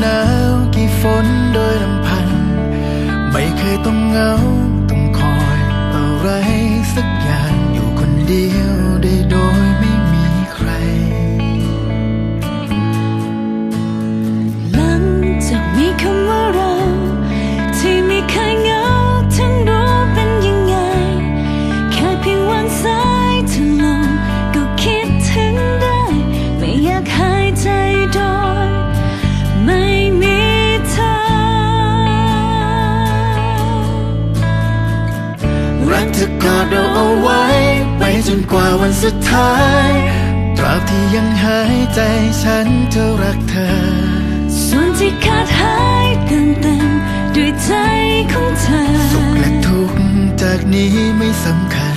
หนาวกี่ฝนโดยลำพันไม่เคยต้องเหงา กอดเราเอาไว้ ไปจนกว่าวันสุดท้าย ตราบที่ยังหายใจฉันจะรักเธอ ส่วนที่ขาดหายเติมเต็มด้วยใจของเธอ สุขและทุกข์จากนี้ไม่สำคัญ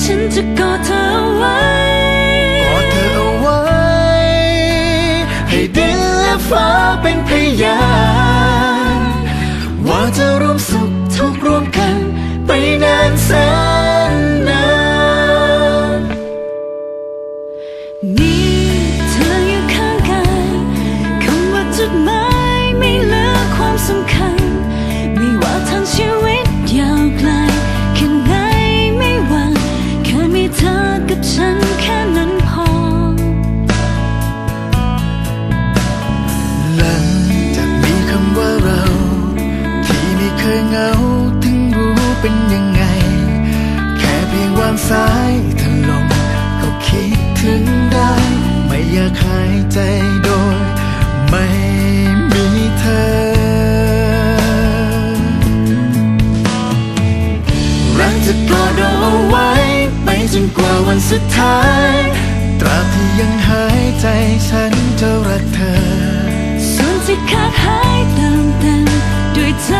ฉันจะกอดเธอเอาไว้กอดเธอเอาไว้ ให้ดินและฟ้าเป็นพยาน ไป ถึงได้ ไม่อยากหายใจโดย ไม่มีเธอ รักจะกอดเอาไว้ ไปจนกว่าวันสุดท้าย ตราบที่ยังหายใจฉันจะรักเธอ ส่วนที่ขาดหายเติมเต็มด้วยใจ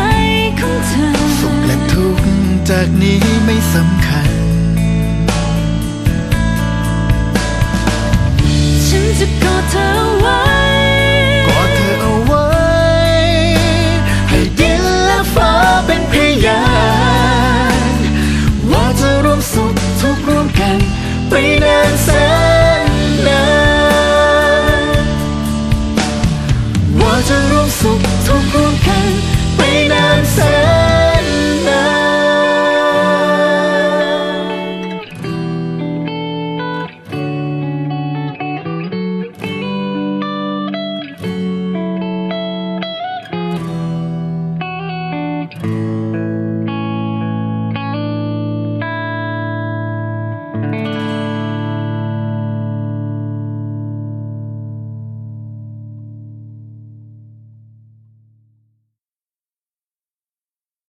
ของเธอ สุขและทุกข์จากนี้ไม่สำคัญ กอดเธอไว้เอาไว้ ให้ดินและฟ้าเป็นพยานว่าจะร่วมสุขทุกร่วมกัน ไปนานแสน